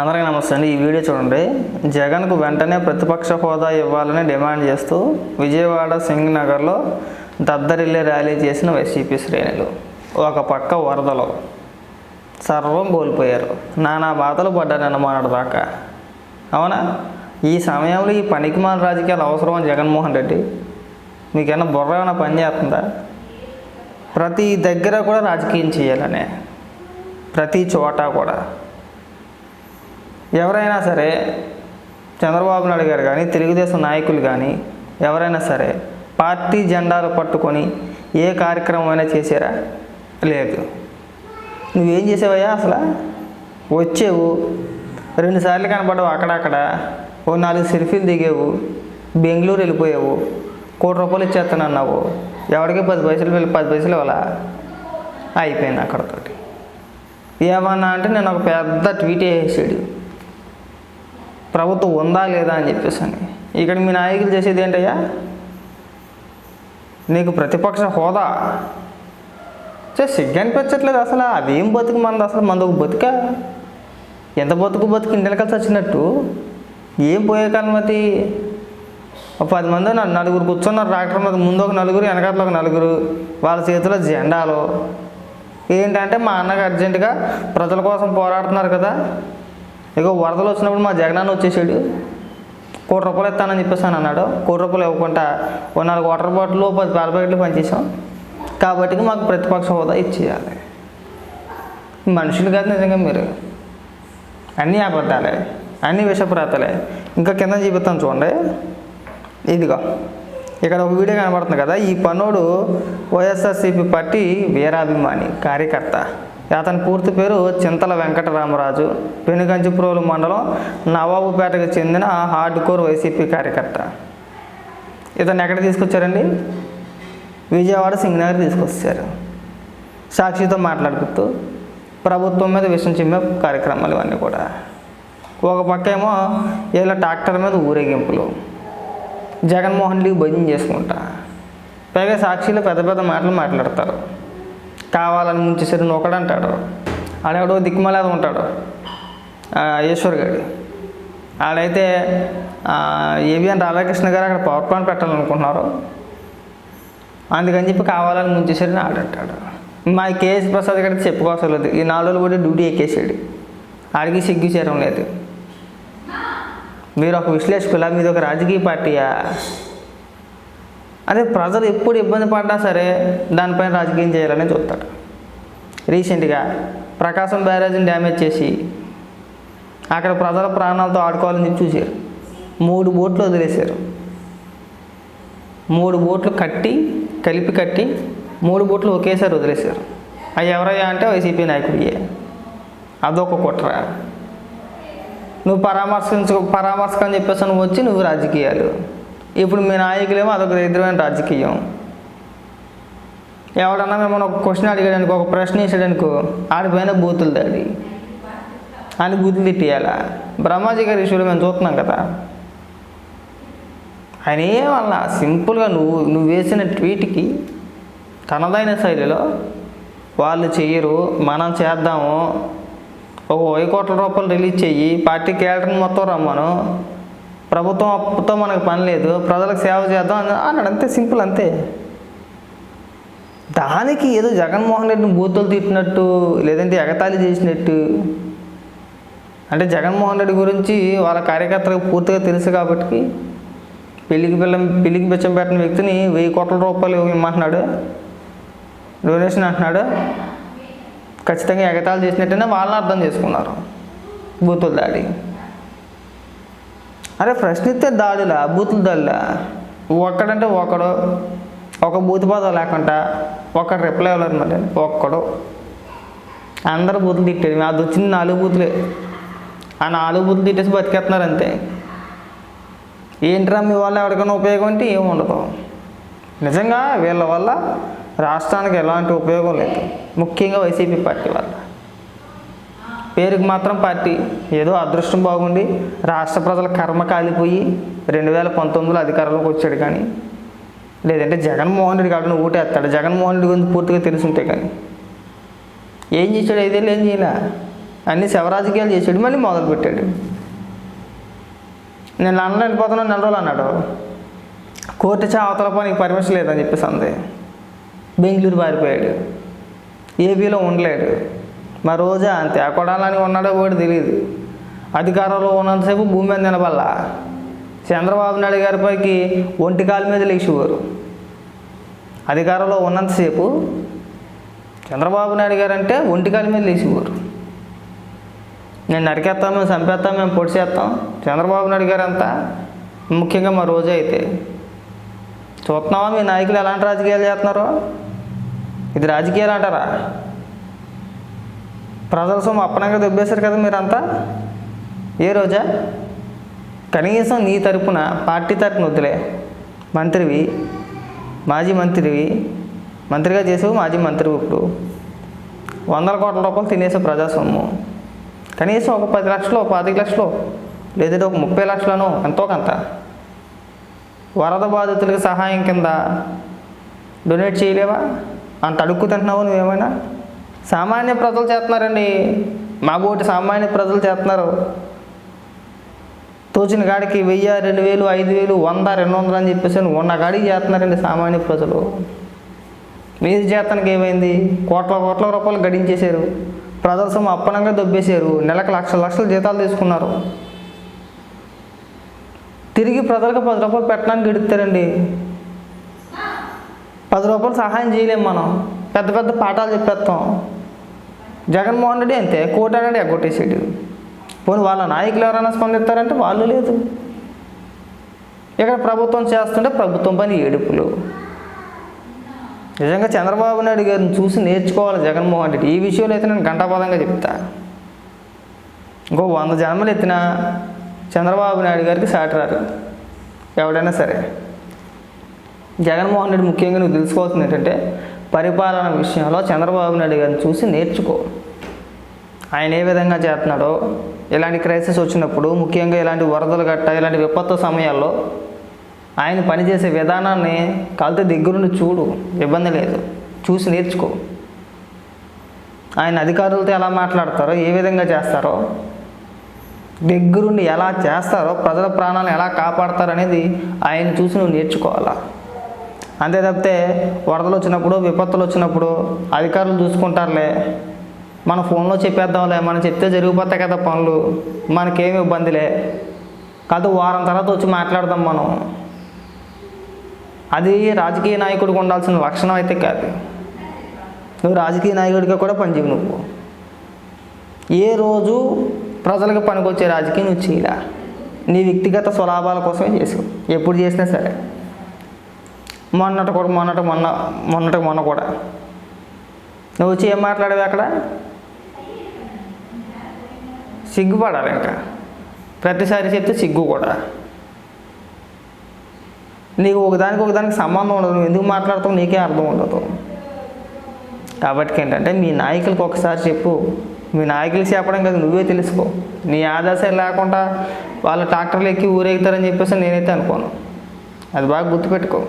అందరికీ నమస్తే అండి. ఈ వీడియో చూడండి. జగన్కు వెంటనే ప్రతిపక్ష హోదా ఇవ్వాలని డిమాండ్ చేస్తూ విజయవాడ సింగ్ నగర్లో దద్దరిల్లే ర్యాలీ చేసిన వైసీపీ శ్రేణులు. ఒక పక్క వరదలు. సర్వం కోల్పోయారు. నానా బాధలు పడ్డారు అన్నమాట దాకా. అవునా? ఈ సమయంలో ఈ పనికిమాల రాజకీయాలు అవసరం జగన్మోహన్ రెడ్డి? మీకైనా బుర్ర ఏమైనా పని చేస్తుందా? ప్రతి దగ్గర కూడా రాజకీయం చేయాలనే. ప్రతి చోట కూడా. ఎవరైనా సరే చంద్రబాబు నాయుడు గారు కానీ తెలుగుదేశం నాయకులు కానీ ఎవరైనా సరే పార్టీ జెండాలు పట్టుకొని ఏ కార్యక్రమం అయినా చేశారా? లేదు. నువ్వేం చేసావయ్యా అసలు? వచ్చేవు రెండుసార్లు కనపడవు అక్కడక్కడ ఓ నాలుగు సెల్ఫీలు దిగేవు బెంగళూరు వెళ్ళిపోయావు కోటి రూపాయలు ఇచ్చేస్తాను అన్నావు ఎవరికి పది పైసలు వెళ్ళి పది పైసలు ఇవ్వాలా? అయిపోయింది అక్కడతోటి. ఏమన్నా అంటే నేను ఒక పెద్ద ట్వీట్ వేసాడు ప్రభుత్వం ఉందా లేదా అని చెప్పేసి అని ఇక్కడ మీ నాయకులు చేసేది ఏంటయ్యా? నీకు ప్రతిపక్ష హోదా. చే సిగ్గు అనిపించట్లేదు అసలు. అదేం బతుకు మనది అసలు మనది ఒక బతుక? ఎంత బతుకు బతుకు ఇంటి వచ్చినట్టు ఏం పోయే కాలం అది? ఒక పది మంది నలుగురు కూర్చున్నారు ట్రాక్టర్ మీద ముందు ఒక నలుగురు వెనకాల ఒక నలుగురు. వాళ్ళ చేతిలో జెండాలు. ఏంటంటే మా అన్నకు అర్జెంటుగా ప్రజల కోసం పోరాడుతున్నారు కదా. ఇక వరదలు వచ్చినప్పుడు మా జగనాన్న వచ్చేసాడు. కోటి రూపాయలు ఇస్తానని చెప్పేసి అని అన్నాడు. కోటి రూపాయలు ఇవ్వకుండా ఓ నాలుగు వాటర్ బాటిల్ పది పాల ప్యాకెట్లు పనిచేసాం కాబట్టి మాకు ప్రతిపక్ష హోదా ఇచ్చేయాలి. మనుషులు కాదు నిజంగా మీరు. అన్నీ అబద్ధాలే అన్నీ విషప్రాతలే. ఇంకా కింద చూపిస్తాను చూడండి. ఇదిగో ఇక్కడ ఒక వీడియో కనబడుతుంది కదా. ఈ పన్నోడు వైఎస్ఆర్సీపీ పార్టీ వీరాభిమాని కార్యకర్త. అతని పూర్తి పేరు చింతల వెంకటరామరాజు పెనుగంచిప్రోలు మండలం నవాబుపేటకు చెందిన హార్డ్ కోర్ వైసీపీ కార్యకర్త. ఇతను ఎక్కడ తీసుకొచ్చారండి? విజయవాడ సింగనగర్ తీసుకొచ్చారు. సాక్షితో మాట్లాడుతూ ప్రభుత్వం మీద విషయం చిమ్మే కార్యక్రమాలు ఇవన్నీ కూడా. ఒక పక్క ఏమో ఇలా ట్రాక్టర్ మీద ఊరేగింపులు. జగన్మోహన్ రెడ్డికి భజన చేసుకుంటా. పైగా సాక్షిలో పెద్ద పెద్ద మాటలు మాట్లాడతారు. కావాలని ముంచేసరి నొకడంటాడు ఆడెవడో దిక్కుమలేదు ఉంటాడు. ఈశ్వర్ గారు ఆడైతే ఏబిఎన్ రాధాకృష్ణ గారు అక్కడ పవర్ ప్లాంట్ పెట్టాలనుకుంటున్నారు. అందుకని చెప్పి కావాలని ముంచేసరి ఆడంటాడు మా కేఎస్ ప్రసాద్ గారికి చెప్పుకోవసలేదు ఈ నాలుగు రోజులు కూడా డ్యూటీ ఎక్కేసాడు. ఆడికి సిగ్గు చేరం లేదు. మీరు ఒక విశ్లేషకులా మీది ఒక రాజకీయ పార్టీయా? అదే ప్రజలు ఎప్పుడు ఇబ్బంది పడ్డా సరే దానిపైన రాజకీయం చేయాలని చూస్తాడు. రీసెంట్గా ప్రకాశం బ్యారేజ్ని డ్యామేజ్ చేసి అక్కడ ప్రజల ప్రాణాలతో ఆడుకోవాలని చెప్పి చూశారు. మూడు బోట్లు వదిలేశారు. మూడు బోట్లు కట్టి కలిపి కట్టి మూడు బోట్లు ఒకేసారి వదిలేశారు. అవి ఎవరయ్యా అంటే వైసీపీ నాయకుడియే. అదొక కుట్ర. నువ్వు పరామర్శించు పరామర్శకం అని చెప్పేసి నువ్వు వచ్చి నువ్వు రాజకీయాలు. ఇప్పుడు మీ నాయకులేమో అదొక దరిద్రమైన రాజకీయం. ఎవడన్నా మిమ్మల్ని ఒక క్వశ్చన్ అడిగాడనుకో ఒక ప్రశ్న వేసాడనుకో ఆడిపోయిన బూతులు దాడి అని బూతులు తిట్టేయాలా? బ్రహ్మాజీ గారి విషయంలో మేము చూస్తున్నాం కదా. ఆయన ఏమన్నా సింపుల్గా నువ్వు నువ్వు వేసిన ట్వీట్కి తనదైన శైలిలో వాళ్ళు చెయ్యరు మనం చేద్దాము ఒక వెయ్యి కోట్ల రూపాయలు రిలీజ్ చెయ్యి పార్టీ క్యాడర్ని మొత్తం రమ్మను ప్రభుత్వం అప్పుతో మనకు పని లేదు ప్రజలకు సేవ చేద్దాం అని అన్నాడు. అంతే సింపుల్ అంతే. దానికి ఏదో జగన్మోహన్ రెడ్డిని బూతులు తిట్టినట్టు లేదంటే ఎగతాళి చేసినట్టు. అంటే జగన్మోహన్ రెడ్డి గురించి వాళ్ళ కార్యకర్తలకు పూర్తిగా తెలుసు కాబట్టి పెళ్ళికి పిల్ల పెళ్ళికి బిచ్చం పెట్టిన వ్యక్తిని వెయ్యి కోట్ల రూపాయలు ఇవ్వమంటున్నాడు. డొనేషన్ అంటున్నాడు. ఖచ్చితంగా ఎగతాళి చేసినట్టయినా వాళ్ళని అర్థం చేసుకున్నారు. బూతుల దాడి. అరే ప్రశ్నిస్తే దాడులా బూతుల దాడిలా ఒక్కడంటే ఒకడు ఒక బూతు పదం లేకుండా ఒక్కడు రిప్లై అవ్వలేదు మరి. ఒక్కడు. అందరు బూతులు తిట్టారు అది వచ్చింది నాలుగు బూతులే. ఆ నాలుగు బూతులు తిట్టేసి బతికేస్తున్నారు అంతే. ఏంట్రా మీ వల్ల ఎవరికైనా ఉపయోగం అంటే ఏమి ఉండదు. నిజంగా వీళ్ళ వల్ల రాష్ట్రానికి ఎలాంటి ఉపయోగం లేదు. ముఖ్యంగా వైసీపీ పార్టీ వల్ల. పేరుకి మాత్రం పార్టీ. ఏదో అదృష్టం బాగుండి రాష్ట్ర ప్రజల కర్మ కాలిపోయి రెండు వేల పంతొమ్మిదిలో అధికారంలోకి వచ్చాడు కానీ లేదంటే జగన్మోహన్ రెడ్డి కాబట్టి ఓటేస్తాడు జగన్మోహన్ రెడ్డి గురించి పూర్తిగా తెలుసుంటే కానీ. ఏం చేశాడు? ఐదేళ్ళు ఏం చేయలే. అన్ని శవరాజకీయాలు చేసాడు మళ్ళీ మొదలుపెట్టాడు. నేను లండన్ వెళ్ళిపోతున్నాను నెల రోజులు అన్నాడు. కోర్టు చా అవతల పనికి పర్మిషన్ లేదని చెప్పేసి అంది. బెంగళూరు పారిపోయాడు. ఏపీలో ఉండలేడు. మా రోజా అంతే. ఆ కొడాలని ఉన్నాడో కూడా తెలియదు అధికారంలో ఉన్నంతసేపు భూమి మీద నిలబల్లా చంద్రబాబు నాయుడు గారి పైకి ఒంటి కాలు మీద లేచివారు అధికారంలో ఉన్నంతసేపు చంద్రబాబు నాయుడు గారు అంటే ఒంటి కాలు మీద లేచివారు నేను నరికేస్తాం మేము చంపేస్తాం మేము పొడి చేస్తాం. చంద్రబాబు నాయుడు గారు అంతా ముఖ్యంగా మా రోజా అయితే. చూస్తున్నావా మీ నాయకులు ఎలాంటి రాజకీయాలు చేస్తున్నారో? ఇది రాజకీయాలు అంటారా? ప్రజల సొమ్ము అప్పనంగా దొబ్బేశారు కదా మీరంతా? ఏ రోజా? కనీసం నీ తరపున పార్టీ తరపున వద్దులే. మంత్రివి మాజీ మంత్రివి మంత్రిగా చేసావు మాజీ మంత్రివి ఇప్పుడు. వందల కోట్ల రూపాయలు తినేసావు ప్రజా కనీసం ఒక పది లక్షలు ఒక పాతిక లక్షలు లేదంటే ఒక ముప్పై లక్షలను ఎంతో కొంత. వరద బాధితులకు సహాయం కింద డొనేట్ చేయలేవా? అంత అడుక్కు తింటున్నావు నువ్వేమైనా? సామాన్య ప్రజలు చేస్తున్నారండి. మా బోటి సామాన్య ప్రజలు చేస్తున్నారు. తోచిన కాడికి వెయ్యి రెండు వేలు ఐదు వేలు వంద రెండు వందలు అని చెప్పేసి ఉన్న కాడికి చేస్తున్నారండి సామాన్య ప్రజలు. మీరు చేతనకి ఏమైంది? కోట్ల కోట్ల రూపాయలు గడించేశారు. ప్రజల సొమ్ము అప్పనంగా దొబ్బేశారు. నెలకు లక్షల లక్షల జీతాలు తీసుకున్నారు. తిరిగి ప్రజలకు పది రూపాయలు పెట్టడానికి గడుపుతారండి. పది రూపాయలు సహాయం చేయలేము మనం. పెద్ద పెద్ద పాఠాలు చెప్పేస్తాం. జగన్మోహన్ రెడ్డి అంతే కోట అనేది ఎగ్గొట్టేసాడు పోనీ వాళ్ళ నాయకులు ఎవరైనా స్పందిస్తారంటే వాళ్ళు లేదు. ఇక్కడ ప్రభుత్వం చేస్తుంటే ప్రభుత్వం పని ఏడుపులు. నిజంగా చంద్రబాబు నాయుడు గారిని చూసి నేర్చుకోవాలి జగన్మోహన్ రెడ్డి. ఈ విషయంలో అయితే నేను గంటాపదంగా చెప్తా. ఇంకో వంద జన్మలు ఎత్తిన చంద్రబాబు నాయుడు గారికి సాటరారు ఎవడైనా సరే. జగన్మోహన్ రెడ్డి ముఖ్యంగా నువ్వు తెలుసుకోవాల్సింది ఏంటంటే పరిపాలన విషయంలో చంద్రబాబు నాయుడు గారిని చూసి నేర్చుకో. ఆయన ఏ విధంగా చేస్తున్నాడో ఇలాంటి క్రైసిస్ వచ్చినప్పుడు ముఖ్యంగా ఇలాంటి వరదలు గట్ట ఇలాంటి విపత్తు సమయాల్లో ఆయన పనిచేసే విధానాన్ని కాలితే దగ్గరుండి చూడు ఇబ్బంది లేదు. చూసి నేర్చుకో. ఆయన అధికారులతో ఎలా మాట్లాడతారో ఏ విధంగా చేస్తారో దగ్గరుండి ఎలా చేస్తారో ప్రజల ప్రాణాలను ఎలా కాపాడతారనేది ఆయన చూసి నువ్వు నేర్చుకోవాలా? అంతే తప్పితే వరదలు వచ్చినప్పుడు విపత్తులు వచ్చినప్పుడు అధికారులు చూసుకుంటారులే. మన ఫోన్లో చెప్పేద్దాంలే మనం చెప్తే జరిగిపోతాయి కదా పనులు మనకేమి ఇబ్బందిలే. కాదు వారం తర్వాత వచ్చి మాట్లాడదాం మనం. అది రాజకీయ నాయకుడికి ఉండాల్సిన లక్షణం అయితే కాదు. నువ్వు రాజకీయ నాయకుడిగా కూడా పనిచేయవు నువ్వు. ఏ రోజు ప్రజలకు పనికొచ్చే రాజకీయం నువ్వు చేయలే నీ వ్యక్తిగత స్వలాభాల కోసమే చేసావు. ఎప్పుడు చేసినా సరే. మొన్నటి కూడా మొన్నటి మొన్న మొన్నటి మొన్న కూడా. నువ్వు వచ్చి ఏం మాట్లాడేవి అక్కడ? సిగ్గుపడాలి ఇంకా. ప్రతిసారి చెప్తే సిగ్గు కూడా. నీకు ఒకదానికి ఒకదానికి సంబంధం ఉండదు. నువ్వు ఎందుకు మాట్లాడతావు? నీకే అర్థం ఉండదు. కాబట్టి ఏంటంటే మీ నాయకులకు ఒకసారి చెప్పు. మీ నాయకులు చెప్పడం కదా నువ్వే తెలుసుకో. నీ ఆదర్శం లేకుండా వాళ్ళ ట్రాక్టర్లు ఎక్కి ఊరేగుతారని చెప్పేసి నేనైతే అనుకోను. అది బాగా గుర్తుపెట్టుకో.